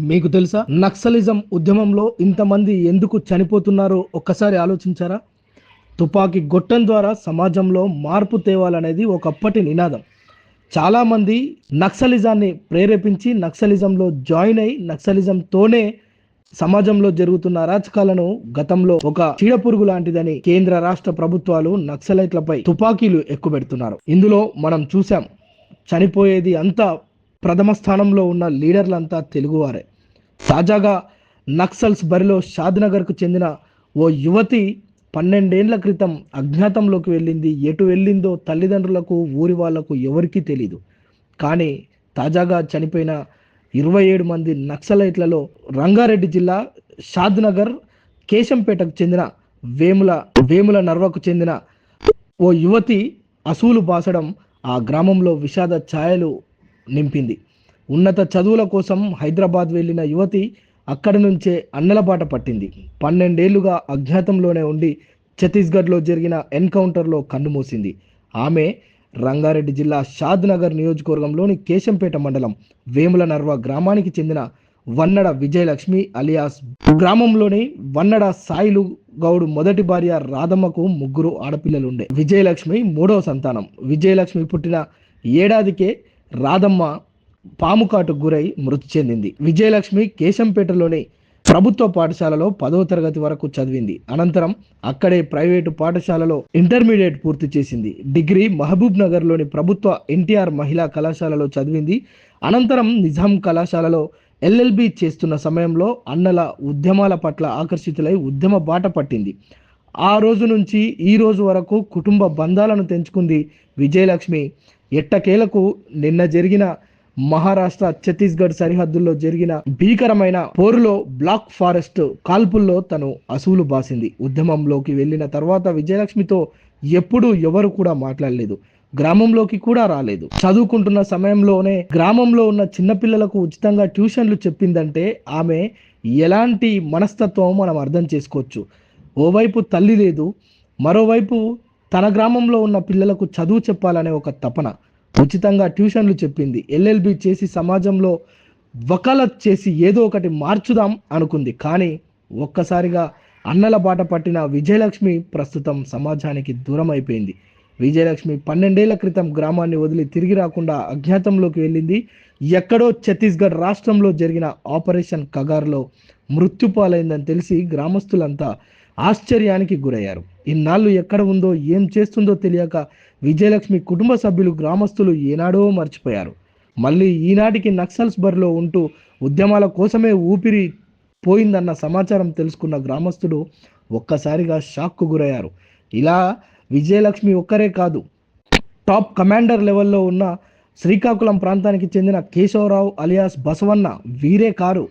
మీకు తెలుసా? నక్సలిజం ఉద్యమంలో ఇంతమంది ఎందుకు చనిపోతున్నారో ఒక్కసారి ఆలోచించారా? తుపాకీ గొట్టం ద్వారా సమాజంలో మార్పు తేవాలనేది ఒకప్పటి నినాదం. చాలామంది నక్సలిజాన్ని ప్రేరేపించి నక్సలిజంలో జాయిన్ అయి నక్సలిజంతోనే సమాజంలో జరుగుతున్న అరాచకాలను గతంలో ఒక చీడపురుగు లాంటిదని కేంద్ర రాష్ట్ర ప్రభుత్వాలు నక్సలైట్లపై తుపాకీలు ఎక్కుపెడుతున్నారు. ఇందులో మనం చూసాం చనిపోయేది అంతా ప్రథమ స్థానంలో ఉన్న లీడర్లంతా తెలుగువారే. తాజాగా నక్సల్స్ బరిలో షాద్నగర్కు చెందిన ఓ యువతి పన్నెండేండ్ల క్రితం అజ్ఞాతంలోకి వెళ్ళింది. ఎటు వెళ్ళిందో తల్లిదండ్రులకు ఊరి వాళ్ళకు ఎవరికీ తెలీదు. కానీ తాజాగా చనిపోయిన ఇరవై ఏడు మంది నక్సలైట్లలో రంగారెడ్డి జిల్లా షాద్నగర్ కేశంపేటకు చెందిన వేముల వేముల నర్వకు చెందిన ఓ యువతి అసూలు బాసడం ఆ గ్రామంలో విషాద ఛాయలు నింపింది. ఉన్నత చదువుల కోసం హైదరాబాద్ వెళ్ళిన యువతి అక్కడి నుంచే అన్నలబాట పట్టింది. పన్నెండేళ్ళుగా అజ్ఞాతంలోనే ఉండి ఛత్తీస్గఢ్లో జరిగిన ఎన్కౌంటర్లో కన్నుమూసింది ఆమె రంగారెడ్డి జిల్లా షాద్ నగర్ నియోజకవర్గంలోని కేశంపేట మండలం వేముల నర్వ గ్రామానికి చెందిన వన్నడ విజయలక్ష్మి అలియాస్ గ్రామంలోని వన్నడ సాయిలు గౌడ్ మొదటి భార్య రాధమ్మకు ముగ్గురు ఆడపిల్లలు ఉండే విజయలక్ష్మి మూడవ సంతానం. విజయలక్ష్మి పుట్టిన ఏడాదికే రాధమ్మ పాముకాటుకు గురై మృతి చెందింది. విజయలక్ష్మి కేశంపేటలోని ప్రభుత్వ పాఠశాలలో పదవ తరగతి వరకు చదివింది. అనంతరం అక్కడే ప్రైవేటు పాఠశాలలో ఇంటర్మీడియట్ పూర్తి చేసింది. డిగ్రీ మహబూబ్ నగర్లోని ప్రభుత్వ ఎన్టీఆర్ మహిళా కళాశాలలో చదివింది. అనంతరం నిజాం కళాశాలలో ఎల్ఎల్బి చేస్తున్న సమయంలో అన్నల ఉద్యమాల పట్ల ఆకర్షితులై ఉద్యమ బాట పట్టింది. ఆ రోజు నుంచి ఈ రోజు వరకు కుటుంబ బంధాలను తెంచుకుంది విజయలక్ష్మి. ఎట్టకేలకు నిన్న జరిగిన మహారాష్ట్ర ఛత్తీస్గఢ్ సరిహద్దుల్లో జరిగిన భీకరమైన పోరులో బ్లాక్ ఫారెస్ట్ కాల్పుల్లో తను అసూలు బాసింది. ఉద్యమంలోకి వెళ్ళిన తర్వాత విజయలక్ష్మితో ఎప్పుడూ ఎవరు కూడా మాట్లాడలేదు. గ్రామంలోకి కూడా రాలేదు. చదువుకుంటున్న సమయంలోనే గ్రామంలో ఉన్న చిన్నపిల్లలకు ఉచితంగా ట్యూషన్లు చెప్పిందంటే ఆమె ఎలాంటి మనస్తత్వం మనం అర్థం చేసుకోవచ్చు? ఓవైపు తల్లి లేదు మరోవైపు తన గ్రామంలో ఉన్న పిల్లలకు చదువు చెప్పాలనే ఒక తపన. ఉచితంగా ట్యూషన్లు చెప్పింది. ఎల్ఎల్బి చేసి సమాజంలో వకాలత్ చేసి ఏదో ఒకటి మార్చుదాం అనుకుంది. కానీ ఒక్కసారిగా అన్నల బాట పట్టిన విజయలక్ష్మి ప్రస్తుతం సమాజానికి దూరం అయిపోయింది. విజయలక్ష్మి పన్నెండేళ్ళ క్రితం గ్రామాన్ని వదిలి తిరిగి రాకుండా అజ్ఞాతంలోకి వెళ్ళింది. ఎక్కడో ఛత్తీస్గఢ్ రాష్ట్రంలో జరిగిన ఆపరేషన్ కగార్లో మృత్యుపాలైందని తెలిసి గ్రామస్తులంతా ఆశ్చర్యానికి గురయ్యారు. ఇన్నాళ్ళు ఎక్కడ ఉందో ఏం చేస్తుందో తెలియక విజయలక్ష్మి కుటుంబ సభ్యులు గ్రామస్తులు ఏనాడో మర్చిపోయారు. మళ్ళీ ఈనాటికి నక్సల్స్ బరిలో ఉంటూ ఉద్యమాల కోసమే ఊపిరి పోయిందన్న సమాచారం తెలుసుకున్న గ్రామస్తులు ఒక్కసారిగా షాక్కు గురయ్యారు. ఇలా విజయలక్ష్మి ఒక్కరే కాదు టాప్ కమాండర్ లెవెల్లో ఉన్న శ్రీకాకుళం ప్రాంతానికి చెందిన కేశవరావు అలియాస్ బసవన్న వీరే కారు.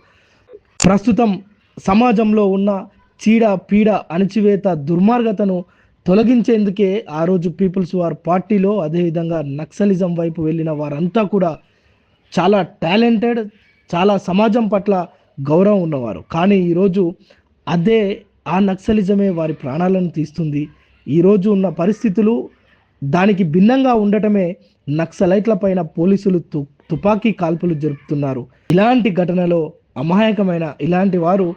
ప్రస్తుతం సమాజంలో ఉన్న చీడ పీడ అణచివేత దుర్మార్గతను తొలగించేందుకే ఆ రోజు పీపుల్స్ వార్ పార్టీలో అదేవిధంగా నక్సలిజం వైపు వెళ్ళిన వారంతా కూడా చాలా టాలెంటెడ్ చాలా సమాజం పట్ల గౌరవం ఉన్నవారు. కానీ ఈరోజు అదే ఆ నక్సలిజమే వారి ప్రాణాలను తీస్తుంది. ఈరోజు ఉన్న పరిస్థితులు దానికి భిన్నంగా ఉండటమే నక్సలైట్ల పైన పోలీసులు తు తుపాకీ కాల్పులు జరుపుతున్నారు. ఇలాంటి ఘటనలో అమాయకమైన ఇలాంటి వారు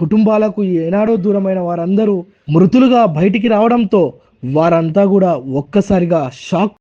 కుటుంబాలకు ఏనాడో దూరమైన వారందరూ మృతులుగా బయటికి రావడంతో వారంతా కూడా ఒక్కసారిగా షాక్